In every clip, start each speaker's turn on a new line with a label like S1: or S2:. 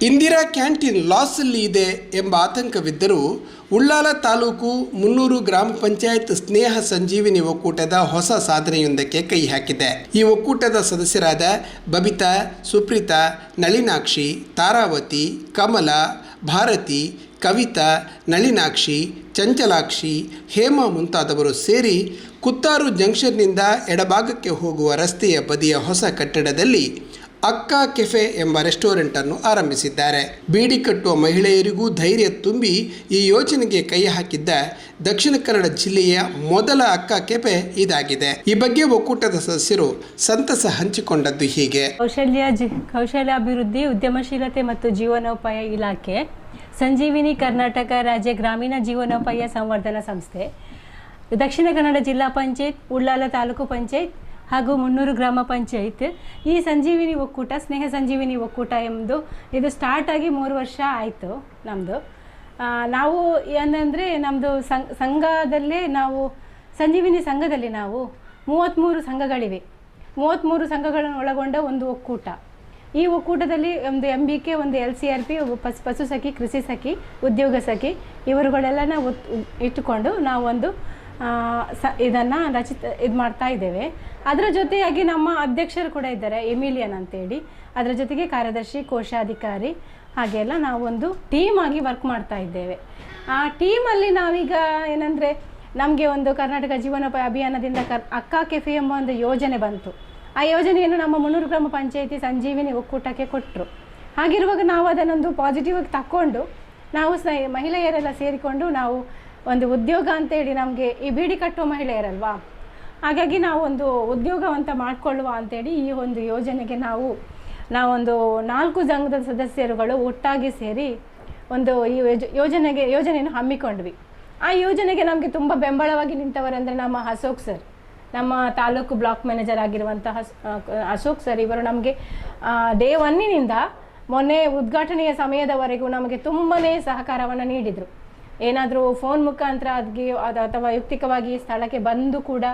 S1: Indira canteen ಲಾಸಲ್ಲಿ ಇದೆ ಎಂಬ ಆತಂಕವಿದ್ದರೂ ಉಳ್ಳಾಲ ತಾಲೂಕು ಮುನ್ನೂರು ಗ್ರಾಮ ಪಂಚಾಯತ್ ಸ್ನೇಹ ಸಂಜೀವಿನಿ ಒಕ್ಕೂಟದ ಹೊಸ ಸಾಧನೆಯೊಂದಕ್ಕೆ ಕೈ ಹಾಕಿದೆ. ಈ ಒಕ್ಕೂಟದ ಸದಸ್ಯರಾದ ಬಬಿತಾ, ಸುಪ್ರೀತಾ, ನಳಿನಾಕ್ಷಿ, ತಾರಾವತಿ, ಕಮಲ, ಭಾರತಿ, ಕವಿತಾ, ನಳಿನಾಕ್ಷಿ, ಚಂಚಲಾಕ್ಷಿ, ಹೇಮಾ ಮುಂತಾದವರು ಸೇರಿ ಕುತ್ತಾರು ಜಂಕ್ಷನ್ನಿಂದ ಎಡಭಾಗಕ್ಕೆ ಹೋಗುವ ರಸ್ತೆಯ ಬದಿಯ ಹೊಸ ಕಟ್ಟಡದಲ್ಲಿ ಅಕ್ಕ ಕೆಫೆ ಎಂಬ ರೆಸ್ಟೋರೆಂಟ್ ಅನ್ನು ಆರಂಭಿಸಿದ್ದಾರೆ. ಬೀಡಿ ಕಟ್ಟುವ ಮಹಿಳೆಯರಿಗೂ ಧೈರ್ಯ ತುಂಬಿ ಈ ಯೋಜನೆಗೆ ಕೈ ಹಾಕಿದ್ದ ದಕ್ಷಿಣ ಕನ್ನಡ ಜಿಲ್ಲೆಯ ಮೊದಲ ಅಕ್ಕ ಕೆಫೆ ಇದಾಗಿದೆ. ಈ ಬಗ್ಗೆ ಒಕ್ಕೂಟದ ಸದಸ್ಯರು ಸಂತಸ ಹಂಚಿಕೊಂಡದ್ದು ಹೀಗೆ.
S2: ಕೌಶಲ್ಯ ಕೌಶಲ್ಯಾಭಿವೃದ್ಧಿ ಉದ್ಯಮಶೀಲತೆ ಮತ್ತು ಜೀವನೋಪಾಯ ಇಲಾಖೆ, ಸಂಜೀವಿನಿ ಕರ್ನಾಟಕ ರಾಜ್ಯ ಗ್ರಾಮೀಣ ಜೀವನೋಪಾಯ ಸಂವರ್ಧನಾ ಸಂಸ್ಥೆ, ದಕ್ಷಿಣ ಕನ್ನಡ ಜಿಲ್ಲಾ ಪಂಚಾಯತ್, ಉಳ್ಳಾಲ ತಾಲೂಕು ಪಂಚಾಯತ್ ಹಾಗೂ ಮುನ್ನೂರು ಗ್ರಾಮ ಪಂಚಾಯತ್. ಈ ಸಂಜೀವಿನಿ ಒಕ್ಕೂಟ, ಸ್ನೇಹ ಸಂಜೀವಿನಿ ಒಕ್ಕೂಟ ಎಂಬುದು ಇದು ಸ್ಟಾರ್ಟ್ ಆಗಿ ಮೂರು ವರ್ಷ ಆಯಿತು ನಮ್ಮದು ನಾವು ಏನಂದರೆ ನಮ್ಮದು ಸಂಘದಲ್ಲೇ ನಾವು, ಸಂಜೀವಿನಿ ಸಂಘದಲ್ಲಿ ನಾವು ಮೂವತ್ತ್ಮೂರು ಸಂಘಗಳಿವೆ. ಮೂವತ್ತ್ಮೂರು ಸಂಘಗಳನ್ನು ಒಳಗೊಂಡ ಒಂದು ಒಕ್ಕೂಟ. ಈ ಒಕ್ಕೂಟದಲ್ಲಿ ಒಂದು ಎಂ ಬಿ ಕೆ ಒಂದು ಎಲ್ ಸಿ ಆರ್ ಪಿ ಪಸ್, ಪಶು ಸಖಿ, ಕೃಷಿ ಸಖಿ, ಉದ್ಯೋಗ ಸಖಿ, ಇವರುಗಳೆಲ್ಲ ನಾವು ಇಟ್ಟುಕೊಂಡು ನಾವೊಂದು ಸ, ಇದನ್ನು ರಚಿತ, ಇದು ಮಾಡ್ತಾ ಇದ್ದೇವೆ. ಅದರ ಜೊತೆಯಾಗಿ ನಮ್ಮ ಅಧ್ಯಕ್ಷರು ಕೂಡ ಇದ್ದಾರೆ, ಎಮಿಲಿಯನ್ ಅಂತೇಳಿ. ಅದರ ಜೊತೆಗೆ ಕಾರ್ಯದರ್ಶಿ, ಕೋಶಾಧಿಕಾರಿ, ಹಾಗೆಲ್ಲ ನಾವೊಂದು ಟೀಮ್ ಆಗಿ ವರ್ಕ್ ಮಾಡ್ತಾ ಇದ್ದೇವೆ. ಆ ಟೀಮಲ್ಲಿ ನಾವೀಗ ಏನಂದರೆ, ನಮಗೆ ಒಂದು ಕರ್ನಾಟಕ ಜೀವನೋಪಾಯ ಅಭಿಯಾನದಿಂದ ಕರ್, ಅಕ್ಕ ಕೆಫೆ ಎಂಬ ಒಂದು ಯೋಜನೆ ಬಂತು. ಆ ಯೋಜನೆಯನ್ನು ನಮ್ಮ ಮುನ್ನೂರು ಗ್ರಾಮ ಪಂಚಾಯಿತಿ ಸಂಜೀವಿನಿ ಒಕ್ಕೂಟಕ್ಕೆ ಕೊಟ್ಟರು ಹಾಗಿರುವಾಗ ನಾವು ಅದನ್ನೊಂದು ಪಾಸಿಟಿವ್ ಆಗಿ ತಕ್ಕೊಂಡು, ನಾವು ಸ ಮಹಿಳೆಯರೆಲ್ಲ ಸೇರಿಕೊಂಡು ನಾವು ಒಂದು ಉದ್ಯೋಗ ಅಂತೇಳಿ ನಮಗೆ ಈ ಬೀಡಿ ಕಟ್ಟುವ ಮಹಿಳೆಯರಲ್ವಾ? ಹಾಗಾಗಿ ನಾವು ಒಂದು ಉದ್ಯೋಗವಂತ ಮಾಡಿಕೊಳ್ಳುವ ಅಂತೇಳಿ ಈ ಒಂದು ಯೋಜನೆಗೆ ನಾವು, ನಾವೊಂದು ನಾಲ್ಕು ಸಂಘದ ಸದಸ್ಯರುಗಳು ಒಟ್ಟಾಗಿ ಸೇರಿ ಒಂದು ಈ ಯೋಜ- ಯೋಜನೆಗೆ, ಯೋಜನೆಯನ್ನು ಹಮ್ಮಿಕೊಂಡ್ವಿ. ಆ ಯೋಜನೆಗೆ ನಮಗೆ ತುಂಬ ಬೆಂಬಲವಾಗಿ ನಿಂತವರಂದರೆ ನಮ್ಮ ಅಶೋಕ್ ಸರ್. ನಮ್ಮ ತಾಲೂಕು ಬ್ಲಾಕ್ ಮ್ಯಾನೇಜರ್ ಆಗಿರುವಂತಹ ಅಶೋಕ್ ಸರ್ ಇವರು ನಮಗೆ ಡೇ ಒನ್ನಿನಿಂದ ಮೊನ್ನೆ ಉದ್ಘಾಟನೆಯ ಸಮಯದವರೆಗೂ ನಮಗೆ ತುಂಬನೇ ಸಹಕಾರವನ್ನು ನೀಡಿದರು. ಏನಾದರೂ ಫೋನ್ ಮುಖಾಂತರ ಅದ್ಗೆ ಅದು ಅಥವಾ ವೈಯಕ್ತಿಕವಾಗಿ ಸ್ಥಳಕ್ಕೆ ಬಂದು ಕೂಡ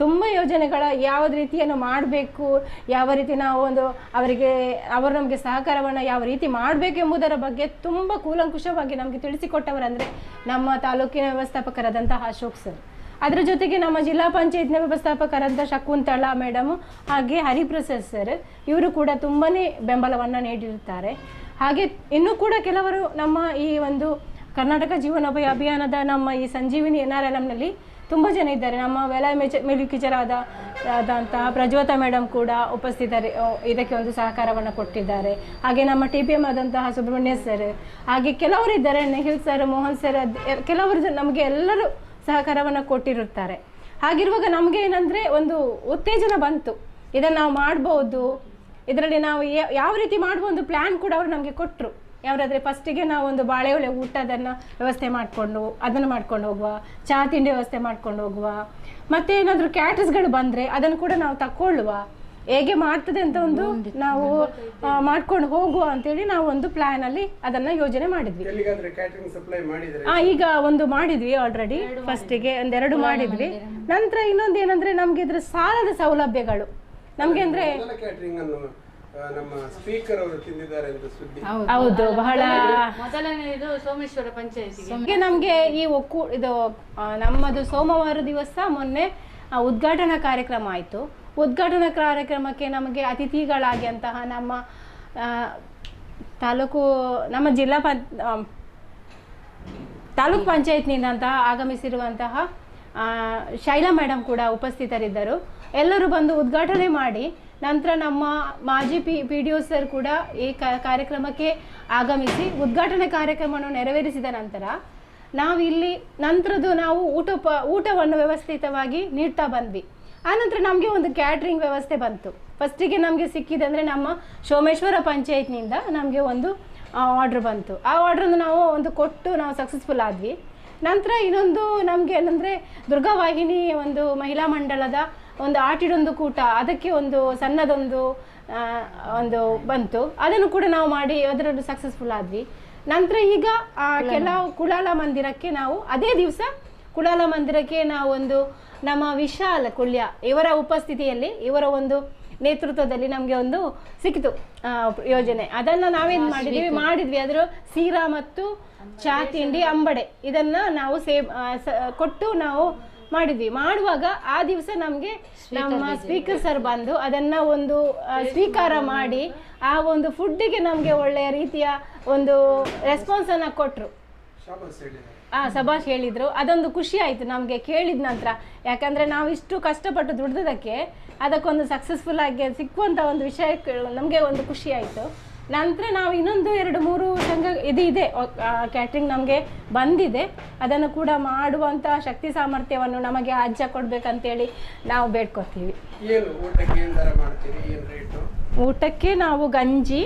S2: ತುಂಬ ಯೋಜನೆಗಳ ಯಾವ ರೀತಿಯನ್ನು ಮಾಡಬೇಕು, ಯಾವ ರೀತಿ ನಾವು ಒಂದು ಅವರಿಗೆ, ಅವರು ನಮಗೆ ಸಹಕಾರವನ್ನು ಯಾವ ರೀತಿ ಮಾಡಬೇಕೆಂಬುದರ ಬಗ್ಗೆ ತುಂಬ ಕೂಲಂಕುಷವಾಗಿ ನಮಗೆ ತಿಳಿಸಿಕೊಟ್ಟವರಂದರೆ ನಮ್ಮ ತಾಲೂಕಿನ ವ್ಯವಸ್ಥಾಪಕರಾದಂತಹ ಅಶೋಕ್ ಸರ್ ಅದರ ಜೊತೆಗೆ ನಮ್ಮ ಜಿಲ್ಲಾ ಪಂಚಾಯತ್ನ ವ್ಯವಸ್ಥಾಪಕರಾದ ಶಕುಂತಳ ಮೇಡಮ್ ಹಾಗೆ ಹರಿಪ್ರಸಾದ್ ಸರ್ ಇವರು ಕೂಡ ತುಂಬಾ ಬೆಂಬಲವನ್ನು ನೀಡಿರುತ್ತಾರೆ. ಹಾಗೆ ಇನ್ನೂ ಕೂಡ ಕೆಲವರು ನಮ್ಮ ಈ ಒಂದು ಕರ್ನಾಟಕ ಜೀವನೋಪಾಯ ಅಭಿಯಾನದ ನಮ್ಮ ಈ ಸಂಜೀವಿನಿ ಎನ್ ಆರ್ ಎಲ್ ತುಂಬ ಜನ ಇದ್ದಾರೆ. ನಮ್ಮ ವೆಲ ಮೆಚ ಮೆಲುಕಿಚರಾದ ಆದಂತಹ ಪ್ರಜ್ವತ ಮೇಡಮ್ ಕೂಡ ಉಪಸ್ಥಿತರಿ ಇದಕ್ಕೆ ಒಂದು ಸಹಕಾರವನ್ನು ಕೊಟ್ಟಿದ್ದಾರೆ. ಹಾಗೆ ನಮ್ಮ ಟಿ ಪಿ ಎಂ ಆದಂತಹ ಸುಬ್ರಹ್ಮಣ್ಯ ಸರ್, ಹಾಗೆ ಕೆಲವರು ಇದ್ದಾರೆ, ನೆಹಿಲ್ ಸರ್, ಮೋಹನ್ ಸರ್ ಕೆಲವರು ನಮಗೆ ಎಲ್ಲರೂ ಸಹಕಾರವನ್ನು ಕೊಟ್ಟಿರುತ್ತಾರೆ. ಹಾಗಿರುವಾಗ ನಮಗೆ ಏನಂದರೆ ಒಂದು ಉತ್ತೇಜನ ಬಂತು. ಇದನ್ನು ನಾವು ಮಾಡ್ಬೋದು. ಇದರಲ್ಲಿ ನಾವು ಯಾವ ರೀತಿ ಮಾಡುವ ಒಂದು ಪ್ಲ್ಯಾನ್ ಕೂಡ ಅವರು ನಮಗೆ ಕೊಟ್ಟರು ಯಾವ್ದಾದ್ರೆ ಫಸ್ಟಿಗೆ ನಾವು ಒಂದು ಬಾಳೆಹೊಳೆ ಊಟದನ್ನ ವ್ಯವಸ್ಥೆ ಮಾಡಿಕೊಂಡು ಅದನ್ನು ಮಾಡ್ಕೊಂಡು ಹೋಗುವ ಚಹಾ ತಿಂಡಿ ವ್ಯವಸ್ಥೆ ಮಾಡ್ಕೊಂಡು ಹೋಗುವ ಮತ್ತೆ ಏನಾದರೂ ಕ್ಯಾಟರ್ಸ್ಗಳು ಬಂದ್ರೆ ಅದನ್ನು ಕೂಡ ನಾವು ತಕ್ಕೊಳ್ಳುವ. ಹೇಗೆ ಮಾಡ್ತದೆ ಅಂತ ಒಂದು ನಾವು ಮಾಡ್ಕೊಂಡು ಹೋಗುವ ಅಂತೇಳಿ ನಾವು ಒಂದು ಪ್ಲಾನ್ ಅಲ್ಲಿ ಅದನ್ನ ಯೋಜನೆ ಮಾಡಿದ್ವಿ.
S1: ಎಲ್ಲಿಗಾದ್ರೆ ಕ್ಯಾಟರಿಂಗ್ ಸಪ್ಲೈ ಮಾಡಿದರೆ
S2: ಆ, ಈಗ ಒಂದು ಮಾಡಿದ್ವಿ ಆಲ್ರೆಡಿ ಫಸ್ಟಿಗೆ ಒಂದೆರಡು ಮಾಡಿದ್ವಿ. ನಂತರ ಇನ್ನೊಂದು ಏನಂದ್ರೆ ನಮ್ಗೆ ಇದ್ರ ಸಾಲದ ಸೌಲಭ್ಯಗಳು. ನಮ್ಗೆ ಅಂದ್ರೆ
S1: ನಮ್ಮ ಸ್ಪೀಕರ್ ಅವರು ತಿಂದಿದ್ದಾರೆ ಅಂತ ಸುದ್ದಿ.
S2: ಹೌದು. ಬಹಳ
S3: ಮೊದಲನೇದು ಸೋಮೇಶ್ವರ ಪಂಚಾಯತಿ
S2: ನಮಗೆ ನಮ್ಗೆ ಈ ಒಕ್ಕೂ ಇದು ನಮ್ಮದು ಸೋಮವಾರ ದಿವಸ ಮೊನ್ನೆ ಉದ್ಘಾಟನಾ ಕಾರ್ಯಕ್ರಮ ಆಯ್ತು. ಉದ್ಘಾಟನಾ ಕಾರ್ಯಕ್ರಮಕ್ಕೆ ನಮಗೆ ಅತಿಥಿಗಳಾಗಿ ಅಂತಹ ನಮ್ಮ ಆ, ತಾಲೂಕು ನಮ್ಮ ಜಿಲ್ಲಾ ಪಂ ತಾಲೂಕ್ ಪಂಚಾಯತ್ನಿಂದಂತಹ ಆಗಮಿಸಿರುವಂತಹ ಆ, ಶೈಲಾ ಮೇಡಮ್ ಕೂಡ ಉಪಸ್ಥಿತರಿದ್ದರು. ಎಲ್ಲರೂ ಬಂದು ಉದ್ಘಾಟನೆ ಮಾಡಿ ನಂತರ ನಮ್ಮ ಮಾಜಿ P P D O sir ಕೂಡ ಈ ಕಾರ್ಯಕ್ರಮಕ್ಕೆ ಆಗಮಿಸಿ ಉದ್ಘಾಟನೆ ಕಾರ್ಯಕ್ರಮವನ್ನು ನೆರವೇರಿಸಿದ ನಂತರ ನಾವು ಇಲ್ಲಿ ನಂತರದ್ದು ನಾವು ಊಟ ಊಟವನ್ನು ವ್ಯವಸ್ಥಿತವಾಗಿ ನೀಡ್ತಾ ಬಂದ್ವಿ. ಆನಂತರ ನಮಗೆ ಒಂದು ಕ್ಯಾಟ್ರಿಂಗ್ ವ್ಯವಸ್ಥೆ ಬಂತು. ಫಸ್ಟಿಗೆ ನಮಗೆ ಸಿಕ್ಕಿದಂದರೆ ನಮ್ಮ ಸೋಮೇಶ್ವರ ಪಂಚಾಯತ್ನಿಂದ ನಮಗೆ ಒಂದು ಆರ್ಡ್ರ್ ಬಂತು. ಆ ಆರ್ಡ್ರನ್ನು ನಾವು ಒಂದು ಕೊಟ್ಟು ನಾವು ಸಕ್ಸಸ್ಫುಲ್ ಆದ್ವಿ. ನಂತರ ಇನ್ನೊಂದು ನಮಗೆ ಏನಂದರೆ ದುರ್ಗಾವಾಹಿನಿ ಒಂದು ಮಹಿಳಾ ಮಂಡಲದ ಒಂದು ಆಟಿಡೊಂದು ಕೂಟ ಅದಕ್ಕೆ ಒಂದು ಸಣ್ಣದೊಂದು ಒಂದು ಬಂತು. ಅದನ್ನು ಕೂಡ ನಾವು ಮಾಡಿ ಅದರಲ್ಲೂ ಸಕ್ಸಸ್ಫುಲ್ ಆದ್ವಿ. ನಂತರ ಈಗ ಕೆಲವು ಕುಳಾಲ ಮಂದಿರಕ್ಕೆ ನಾವು ಅದೇ ದಿವಸ ಕುಳಾಲ ಮಂದಿರಕ್ಕೆ ನಾವು ಒಂದು ನಮ್ಮ ವಿಶಾಲ ಕುಳ್ಯ ಇವರ ಉಪಸ್ಥಿತಿಯಲ್ಲಿ ಇವರ ಒಂದು ನೇತೃತ್ವದಲ್ಲಿ ನಮಗೆ ಒಂದು ಸಿಕ್ಕಿತು ಯೋಜನೆ. ಅದನ್ನು ನಾವೇನು ಮಾಡಿದ್ವಿ? ಮಾಡಿದ್ವಿ ಅದರ ಸೀರಾ ಮತ್ತು ಚಾ ತಿಂಡಿ ಅಂಬಡೆ. ಇದನ್ನು ನಾವು ಸೇವ್ ಸ- ಕೊಟ್ಟು ನಾವು ಮಾಡಿದ್ವಿ. ಮಾಡುವಾಗ ಆ ದಿವಸ ನಮಗೆ ನಮ್ಮ ಸ್ಪೀಕರ್ ಸರ್ ಬಂದು ಅದನ್ನ ಒಂದು ಸ್ವೀಕಾರ ಮಾಡಿ ಆ ಒಂದು ಫುಡ್ಡಿಗೆ ನಮಗೆ ಒಳ್ಳೆಯ ರೀತಿಯ ಒಂದು ರೆಸ್ಪಾನ್ಸ್ ಅನ್ನ ಕೊಟ್ಟರು ಆ ಸಭಾಷ್ ಹೇಳಿದ್ರು. ಅದೊಂದು ಖುಷಿ ಆಯ್ತು ನಮಗೆ ಕೇಳಿದ ನಂತರ. ಯಾಕಂದ್ರೆ ನಾವು ಇಷ್ಟು ಕಷ್ಟಪಟ್ಟು ದುಡ್ದದಕ್ಕೆ ಅದಕ್ಕೊಂದು ಸಕ್ಸಸ್ಫುಲ್ ಆಗಿ ಸಿಕ್ಕುವಂತ ಒಂದು ವಿಷಯ ನಮಗೆ ಒಂದು ಖುಷಿ ಆಯ್ತು. ನಂತರ ನಾವು ಇನ್ನೊಂದು ಎರಡು ಮೂರು ಸಂಘ ಇದು ಇದೆ. ಕ್ಯಾಟ್ರಿಂಗ್ ನಮಗೆ ಬಂದಿದೆ. ಅದನ್ನು ಕೂಡ ಮಾಡುವಂಥ ಶಕ್ತಿ ಸಾಮರ್ಥ್ಯವನ್ನು ನಮಗೆ ಅಜ್ಜ ಕೊಡ್ಬೇಕಂತೇಳಿ ನಾವು ಬೇಡ್ಕೊತೀವಿ.
S1: ಏನು ಊಟಕ್ಕೆ ಏನು ದರ ಏನು ರೇಟು
S2: ಊಟಕ್ಕೆ ನಾವು ಗಂಜಿ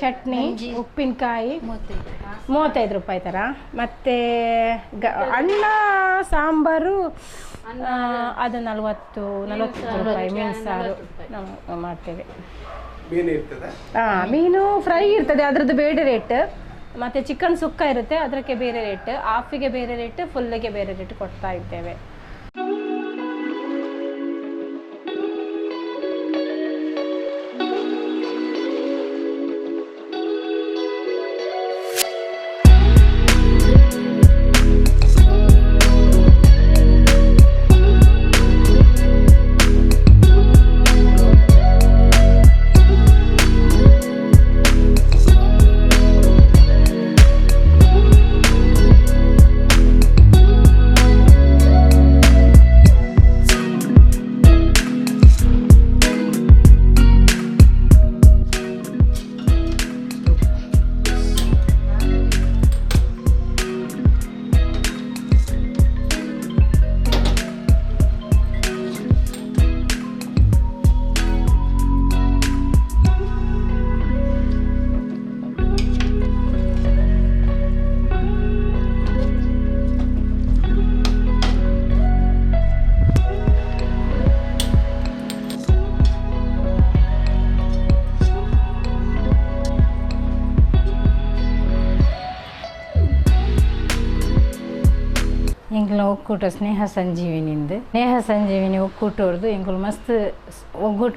S2: ಚಟ್ನಿ ಉಪ್ಪಿನಕಾಯಿ ಮೂವತ್ತೈದು ರೂಪಾಯಿ. ಥರ. ಮತ್ತು ಗ ಅನ್ನ ಸಾಂಬಾರು ಅದು ನಲವತ್ತು ನಲವತ್ತು ರೂಪಾಯಿ ಮೀನು ಸಾರು ನಾವು ಮಾಡ್ತೇವೆ.
S1: ಮೀನು
S2: ಫ್ರೈ ಇರ್ತದೆ, ಅದ್ರದ್ದು ಬೇರೆ ರೇಟ್ ಮತ್ತೆ ಚಿಕನ್ ಸುಕ್ಕ ಇರುತ್ತೆ ಅದಕ್ಕೆ ಬೇರೆ ರೇಟ್ ಹಾಫಿಗೆ ಬೇರೆ ರೇಟ್ ಫುಲ್ಲಿಗೆ ಬೇರೆ ರೇಟ್ ಕೊಡ್ತಾ ಇದ್ದೇವೆ.
S4: ಒಕ್ಕೂಟ ಸ್ನೇಹ ಸಂಜೀವಿನಿಂದ. ಸ್ನೇಹ ಸಂಜೀವಿನಿ ಒಕ್ಕೂಟೋರ್ದು ಎಂಕುಲು ಮಸ್ತ್ ಒಗ್ಗೂಟ್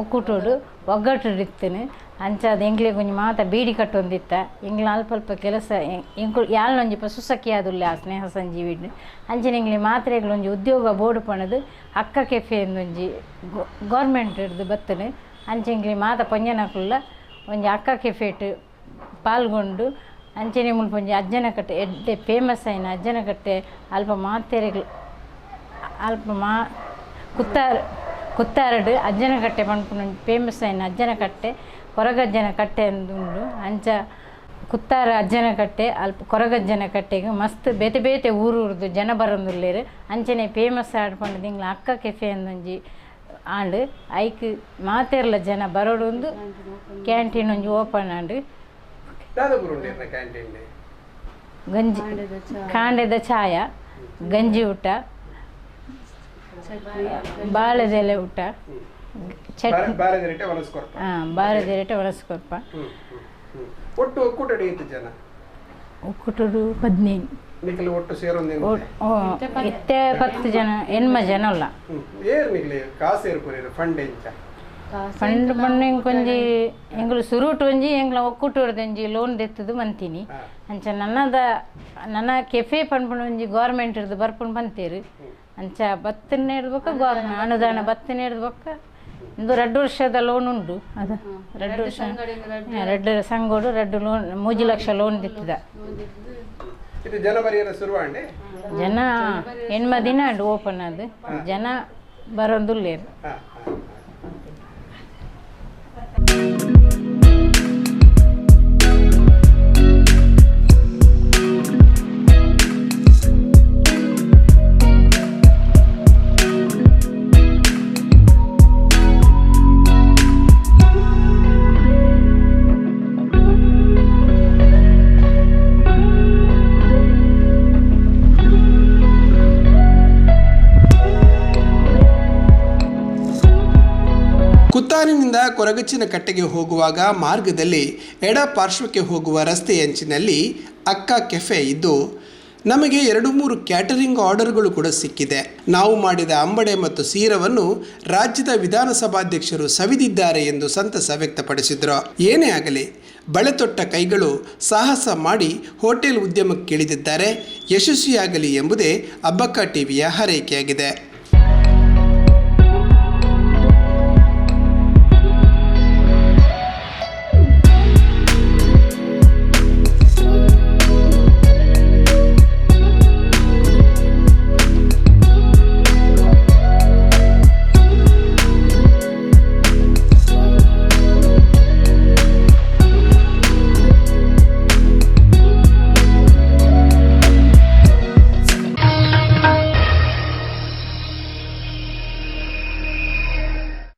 S4: ಒಕ್ಕೂಟೋಡು ಒಗ್ಗಟ್ಟಿಡಿತ್ತೇನೆ ಅಂಚಾದ ಎಂಕ್ಲೆ ಕೊಂಚ ಮಾತ ಬೀಡಿ ಕಟ್ಟೊಂದಿತ್ತ. ಎಂಗ್ಲ ಅಲ್ಪ ಅಲ್ಪ ಕೆಲಸ ಎಂಕುಲು ಯಾಲ್ ಒಂಜಿ ಪ ಸುಸಕ್ಕಿ ಆದುಲ್ಲ ಆ ಸ್ನೇಹ ಸಂಜೀವಿಡ್ ಅಂಚನೆ ಎಂಗ್ಲಿ ಮಾತ್ರೆಗಳೊಂಜಿ ಉದ್ಯೋಗ ಬೋರ್ಡ್ ಪಣದು ಅಕ್ಕ ಕೆಫೆ ಒಂಜಿ ಗೌರ್ಮೆಂಟ್ ಹಿಡ್ದು ಬತ್ತನೆ. ಅಂಚೆಂಗ್ಲಿ ಮಾತ ಪಂಜನಕುಲ್ಲ ಒಂಜಿ ಅಕ್ಕ ಕೆಫೆಟ್ ಪಾಲ್ಗೊಂಡು ಅಂಚನೆ ಮುನ್ಪೊಂಜಿ ಅಜ್ಜನಕಟ್ಟೆ ಅಜ್ಜನ ಕಟ್ಟೆ ಎಡ್ಡೆ ಫೇಮಸ್ ಆಯ್ನ ಅಜ್ಜನ ಕಟ್ಟೆ ಅಲ್ಪ ಮಾತೆರೆಗಳು ಅಲ್ಪ ಮಾ ಕುತ್ತಾರ ಕುತ್ತಾರಡು ಅಜ್ಜನ ಕಟ್ಟೆ ಪನ್ಪುನ ಫೇಮಸ್ ಆಯ್ನ ಅಜ್ಜನ ಕಟ್ಟೆ ಕೊರಗಜ್ಜನ ಕಟ್ಟೆ ಅಂದುಂಡು ಅಂಚ ಕುತ್ತಾರ ಅಜ್ಜನ ಕಟ್ಟೆ ಅಲ್ಪ ಕೊರಗಜ್ಜನ ಕಟ್ಟೆಗೆ ಮಸ್ತ್ ಬೇತೆ ಬೇತೆ ಊರೂರ್ದು ಜನ ಬರಂದುಲ್ಲೇರು. ಅಂಚನೆ ಫೇಮಸ್ ಆಡ್ಕೊಂಡು ತಿಂಗ್ಳ ಅಕ್ಕ ಕೆಫೆ ಅಂದೊಂಜಿ ಆಂಡ್ ಐಕ್ ಮಾತೆರ್ಲ ಜನ ಬರೋಡೊಂದು ಕ್ಯಾಂಟೀನ್ ಒಂಜಿ ಓಪನ್ ಆಂಡ್.
S1: ದಾದಾಪುರ ಕ್ಯಾಂಟೀನ್
S4: ಗಂಜಿ ಕಾಂಡೆದ ಛಾಯ ಗಂಜಿ ಊಟ ಬಾಳೆದೆಲೆ ಊಟ ಚಟ್ನಿ ಹಾಂ
S1: ಹ್ಮ್ ಹ್ಮ್ ಒಟ್ಟು ಒಕ್ಕೂಟ ಐದು ಜನ
S4: ಒಕ್ಕೂಟರು ಹದಿನೈದು
S1: ಒಟ್ಟು ಸೇರೊಂದು
S4: ಎತ್ತೆ ಪತ್ತು ಜನ ಹೆಣ್ಮ ಜನ ಅಲ್ಲ
S1: ಹ್ಮ್ ಏರ್ ನಿಖಿಲ್ ಕಾಸು ಏರ್ಪುರಿ ಫಂಡ್ ಎಂಚ
S4: ಪಂಡು ಪಂಡು ಇಂಕೊಂಜಿ ಎಂಗಳು ಸುರುಟು ಒಂಜಿ ಎಂಗ್ಲ ಒಂಜಿ ಲೋನ್ ದೆತ್ತದು ಮಂತಿನಿ. ಅಂಚ ನನ್ನದ ನನ್ನ ಕೆಫೆ ಪಣ್ಪಣ ಒಂಜಿ ಗೌರ್ಮೆಂಟ್ ಇರ್ದು ಬರ್ಪುಂಡು ಬಂತೇರು. ಅಂಚ ಬತ್ತನೆ ಇಡ್ಬೇಕು ಗೌರ್ಮೆಂಟ್ ಅನುದಾನ ಬತ್ತನೆ ಇಡ್ಬೇಕು ಇಂದು ಎರಡು ವರ್ಷದ ಲೋನ್ ಉಂಡು. ಅದ. ಎರಡು ವರ್ಷ ಎರಡು ಸಂಗೋಡು ಎರಡು ಲೋನ್ ಮೂಜಿ ಲಕ್ಷ ಲೋನ್ ದಿತ್ತದ.
S1: ಇದು
S4: ಜನ ಹೆಣ್ಮ ದಿನ ಉಂಟು ಓಪನ್ ಅದು ಜನ ಬರೋದುಲ್ಲೇರು.
S1: ಕುತ್ತಾರಿನಿಂದ ಕೊರಗಚ್ಚಿನ ಕಟ್ಟೆಗೆ ಹೋಗುವಾಗ ಮಾರ್ಗದಲ್ಲಿ ಎಡ ಪಾರ್ಶ್ವಕ್ಕೆ ಹೋಗುವ ರಸ್ತೆ ಅಂಚಿನಲ್ಲಿ ಅಕ್ಕ ಕೆಫೆ ಇದ್ದು, ನಮಗೆ ಎರಡು ಮೂರು ಕ್ಯಾಟರಿಂಗ್ ಆರ್ಡರ್ಗಳು ಕೂಡ ಸಿಕ್ಕಿದೆ. ನಾವು ಮಾಡಿದ ಅಂಬಡೆ ಮತ್ತು ಸೀರವನ್ನು ರಾಜ್ಯದ ವಿಧಾನಸಭಾಧ್ಯಕ್ಷರು ಸವಿದಿದ್ದಾರೆ ಎಂದು ಸಂತಸ ವ್ಯಕ್ತಪಡಿಸಿದರು. ಏನೇ ಆಗಲಿ ಬಳೆತೊಟ್ಟ ಕೈಗಳು ಸಾಹಸ ಮಾಡಿ ಹೋಟೆಲ್ ಉದ್ಯಮಕ್ಕೆ ಇಳಿದಿದ್ದಾರೆ. ಯಶಸ್ವಿಯಾಗಲಿ ಎಂಬುದೇ ಅಬ್ಬಕ್ಕ ಟಿವಿಯ ಹಾರೈಕೆಯಾಗಿದೆ.